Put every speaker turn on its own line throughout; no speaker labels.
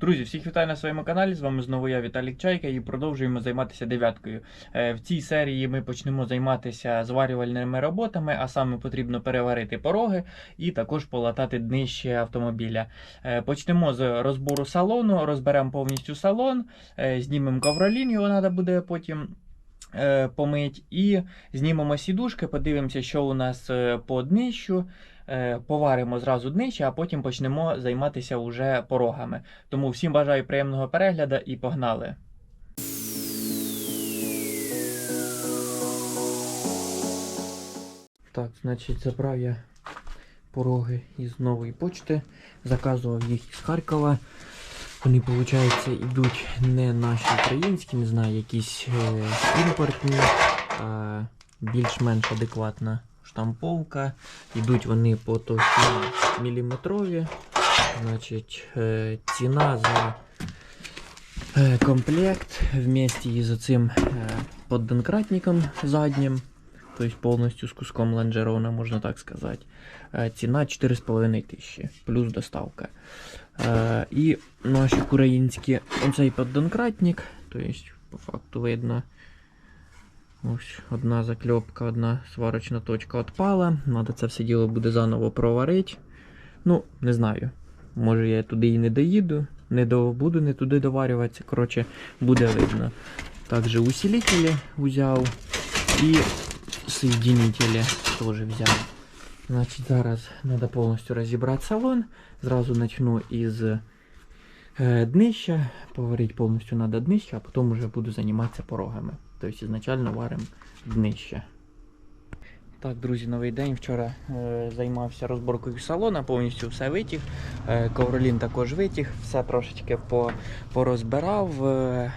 Друзі, всіх вітаю на своєму каналі. З вами знову я, Віталік Чайка, і продовжуємо займатися дев'яткою. Е, В цій серії ми почнемо займатися зварювальними роботами, а саме потрібно переварити пороги і також полатати днище автомобіля. Е, Почнемо з розбору салону, розберемо повністю салон, е, знімемо ковролін, його треба буде потім. Помить і знімемо сідушки, подивимося, що у нас по днищу, поваримо зразу днище, а потім почнемо займатися уже порогами. Тому всім бажаю приємного перегляду і погнали. Так, значить, забрав я пороги із нової почти. Заказував їх із Харкова. Вони, виходить, йдуть не наші українські, не знаю, якісь е, імпортні, а більш-менш адекватна штамповка. Йдуть вони по товщині міліметрові. Значить, е, ціна за е, комплект вместе із цим е, поддонкратником заднім, тобто повністю з куском лонжерона, можна так сказати. Ціна 4,5 тисячі, плюс доставка. І наші українські оцей поддонкратник, тобто по факту видно. Ось одна закльопка, одна сварочна точка відпала. Надо це все діло буде заново проварити. Ну, не знаю. Може я туди і не доїду, не до, буду не туди доварюватися. Коротше, буде видно. Також усилителі взяв і соединителі теж взяв. Значить, зараз треба повністю розібрати салон. Зразу почну із е, днища, поварити повністю треба днище, а потім вже буду займатися порогами. Тобто ізначально варимо днище. Так, друзі, новий день. Вчора е, займався розборкою салона, повністю все витяг. Е, ковролін також витяг, все трошечки по, порозбирав. Е,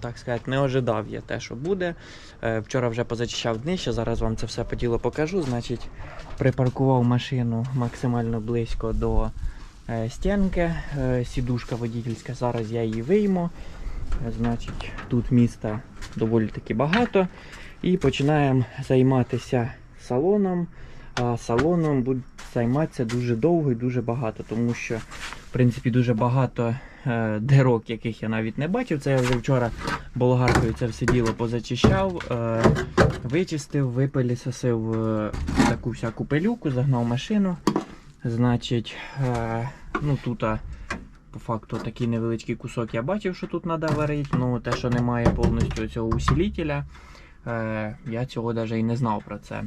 так сказати, не ожидав я те, що буде. Е, вчора вже позачищав днище, зараз вам це все по ділу покажу. Значить, припаркував машину максимально близько до е, стінки. Е, сідушка водительська, зараз я її вийму. Е, Значить, тут міста доволі таки багато. І починаємо займатися салоном. А салоном будуть займатися дуже довго і дуже багато, тому що, в принципі, дуже багато е, дирок, яких я навіть не бачив. Це я вже вчора болгаркою це все діло позачищав, е, вичистив, випилісосив е, таку всяку пилюку, загнав машину. Значить, е, ну тут. По факту такий невеличкий кусок я бачив, що тут треба варити, але те, що немає повністю цього усилителя, е, я цього навіть і не знав про це.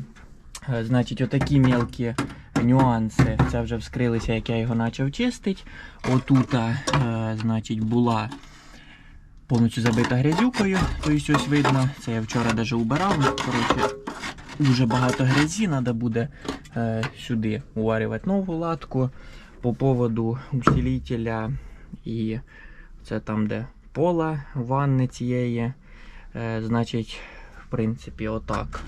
Е, значить, отакі мелкі нюанси, це вже вскрилися, як я його почав чистити. Отута, е, значить, була повністю забита грязюкою, тобто ось видно, це я вчора навіть убирав. Коротше, дуже багато грязі, треба буде сюди уварювати нову латку по поводу усилителя і це там, де пола ванни цієї. Е, значить, в принципі, отак.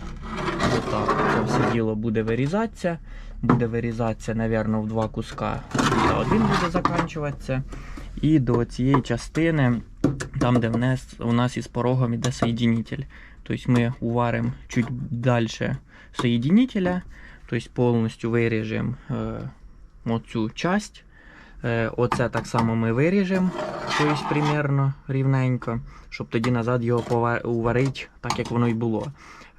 Отак це все діло буде вирізатися. Буде вирізатися, напевно, в два куска. Тут Один буде закінчуватися. І до цієї частини, там, де в нас, у нас із порогом іде соєдинитель. Тобто ми уваримо чуть далі соєдинителя, тобто повністю виріжемо е, оцю часть. Е, Оце так само ми виріжемо, щось примірно рівненько, щоб тоді назад його уварити, так як воно і було.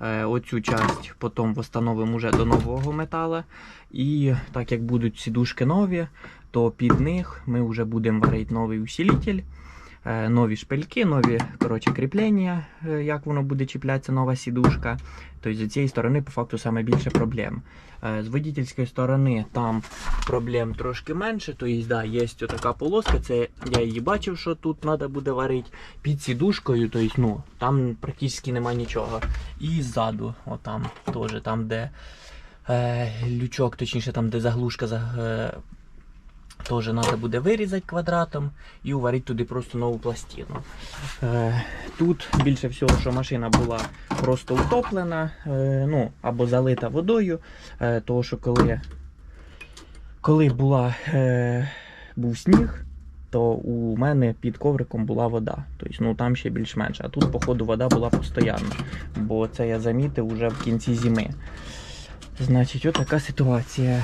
Е, Оцю часть потім встановимо вже до нового метала. І так як будуть сідушки нові, то під них ми вже будемо варити новий усилитель, е, нові шпильки, нові коротше, кріплення, е, як воно буде чіплятися, нова сідушка. Тобто з цієї сторони, по факту, саме більше проблем. Е, З водительської сторони там проблем трошки менше. Тобто, да, є така полоска, це я її бачив, що тут треба буде варити. Під сідушкою, тобто, ну, там практично нема нічого. І ззаду, отам, теж, там, де е, лючок, точніше, там, де заглушка за, е, Теж треба буде вирізати квадратом і уварити туди просто нову пластину. Е, тут більше всього, що машина була просто утоплена, е, ну, або залита водою. Е, тому що коли, коли була, е, був сніг, то у мене під ковриком була вода. Тобто, ну, там ще більш-менш. А тут, походу, вода була постійна. Бо це я замітив уже в кінці зими. Значить, от така ситуація.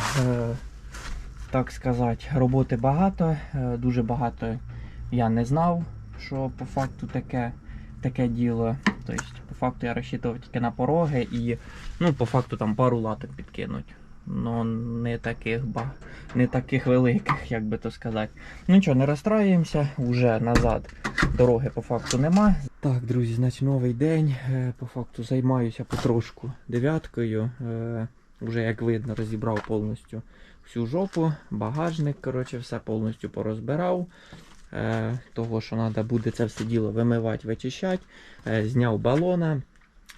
Е, так сказати, роботи багато, е, дуже багато я не знав, що по факту таке, таке діло. Тобто, по факту я розчитував тільки на пороги і ну, по факту там пару латок підкинуть. Ну, не таких ба... не таких великих, як би то сказати. Ну нічого, не розстраюємося, вже назад дороги по факту нема. Так, друзі, значить новий день. Е, По факту займаюся потрошку дев'яткою. Е, Уже як видно, розібрав повністю всю жопу, багажник, коротше, все повністю порозбирав. Е, Того, що треба буде це все діло вимивати, вичищати. Е, Зняв балона.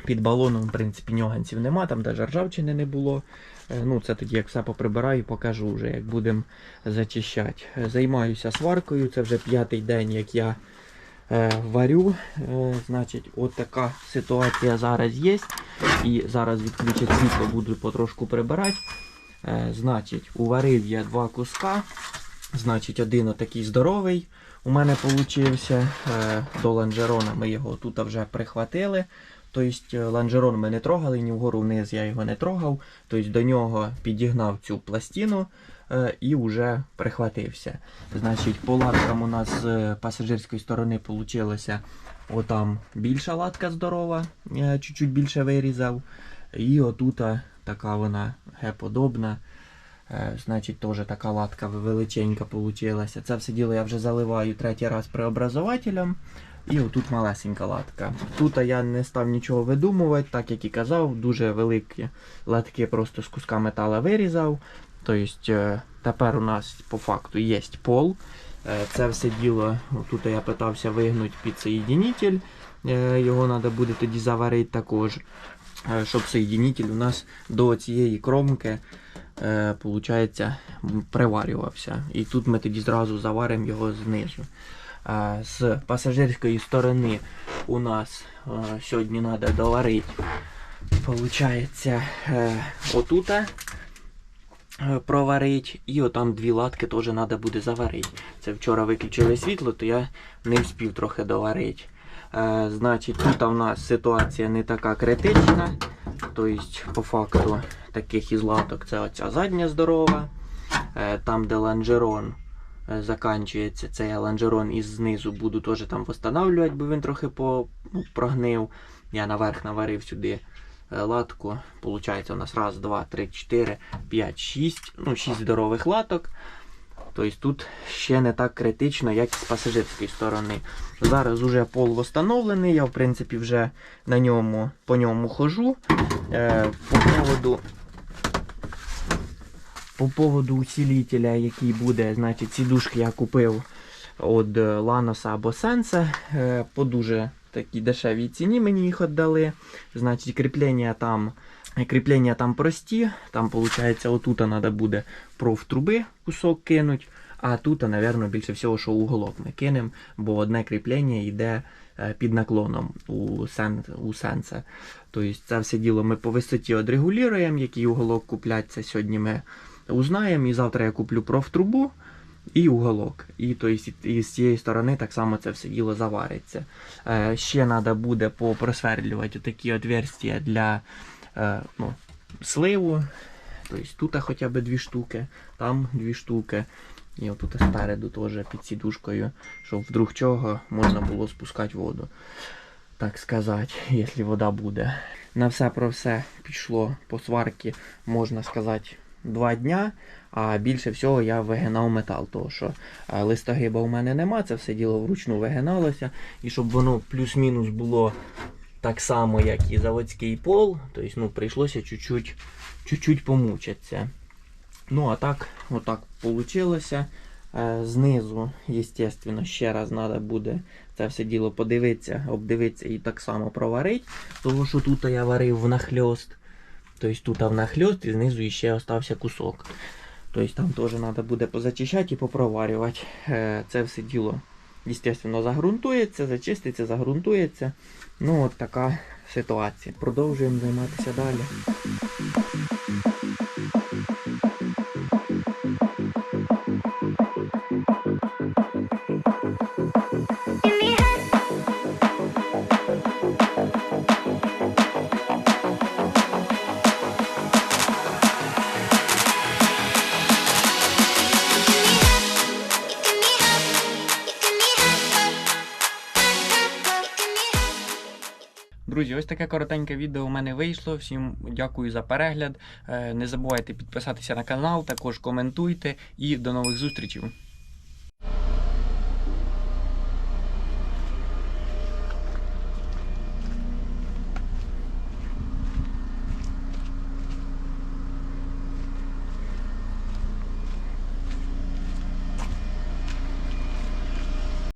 Під балоном, в принципі, нюансів нема, там навіть ржавчини не було. Е, Ну, це тоді як все поприбираю, покажу вже, як будемо зачищати. Займаюся сваркою, це вже п'ятий день, як я варю. Значить, от така ситуація зараз є. І зараз відключать світло, буду потрошку прибирати. Е, значить, уварив я два куска. Значить, один отакий здоровий у мене получився. Е, до ланжерона ми його тут вже прихватили. Тобто ланжерон ми не трогали, ні вгору вниз я його не трогав. Тобто до нього підігнав цю пластину е, і вже прихватився. Значить, по латкам у нас з пасажирської сторони вийшло отам більша латка здорова, е, чуть-чуть більше вирізав. І отута така вона геподобна. Е, Значить, теж така латка величенька вийшла. Це все діло я вже заливаю третій раз преобразователем. І отут малесенька латка. Тут я не став нічого видумувати, так як і казав, дуже великі латки просто з куска метала вирізав. Тобто е, тепер у нас по факту є пол. Е, Це все діло, тут я питався вигнути під соєдинитель. Е, Його треба буде тоді заварити також, щоб соєдинитель у нас до цієї кромки е, получається, приварювався. І тут ми тоді зразу заваримо його знизу. А, З пасажирської сторони у нас е, сьогодні треба доварити. Получається, е, отута е, проварити, і отам дві латки теж треба буде заварити. Це вчора виключили світло, то я не встиг трохи доварити. Е, Значить, тут у нас ситуація не така критична. Тобто, по факту, таких із латок це оця задня здорова. Е, Там, де ланжерон е, заканчується, цей ланжерон із знизу буду теж там встановлювати, бо він трохи по, ну, прогнив. Я наверх наварив сюди латку. Получається у нас раз, два, три, чотири, п'ять, шість. Ну, шість здорових латок. Тобто тут ще не так критично, як з пасажирської сторони. Зараз уже пол встановлений, я в принципі вже на ньому, по ньому хожу. Е, по поводу по поводу усилителя, який буде, значить, сідушки я купив від Ланоса або Сенса е, по дуже такій дешевій ціні мені їх віддали. Значить, кріплення там, кріплення там прості. Там, виходить, отут треба буде профтруби кусок кинуть. А тут, мабуть, більше всього, що уголок ми кинемо, бо одне кріплення йде е, під наклоном у, сен, у сенса. Тобто це все діло ми по висоті одрегулюємо, який уголок купляти. Це сьогодні ми узнаємо. І завтра я куплю профтрубу і уголок. І, то есть, і з цієї сторони так само це все діло завариться. Е, ще треба буде попросверлювати такі отверстия для е, ну, сливу. Тобто тут хоча б дві штуки, там дві штуки. І отут спереду теж під сідушкою, щоб вдруг чого можна було спускати воду. Так сказати, якщо вода буде. На все про все пішло по сварці, можна сказати, два дня. А більше всього я вигинав метал, тому що е, листогиба у мене нема, це все діло вручну вигиналося. І щоб воно плюс-мінус було так само, як і заводський пол, тобто ну, прийшлося чуть-чуть, чуть-чуть помучитися. Ну, а так, отак вийшло. Знизу, звісно, ще раз треба буде це все діло подивитися, обдивитися і так само проварити. Тому що тут я варив внахльост. Тобто тут внахльост і знизу ще залишився кусок. Тобто там теж треба буде позачищати і попроварювати. Е, Це все діло, звісно, загрунтується, зачиститься, загрунтується. Ну, от така ситуація. Продовжуємо займатися далі. Друзі, ось таке коротеньке відео у мене вийшло. Всім дякую за перегляд. Е, Не забувайте підписатися на канал, також коментуйте і до нових зустрічей.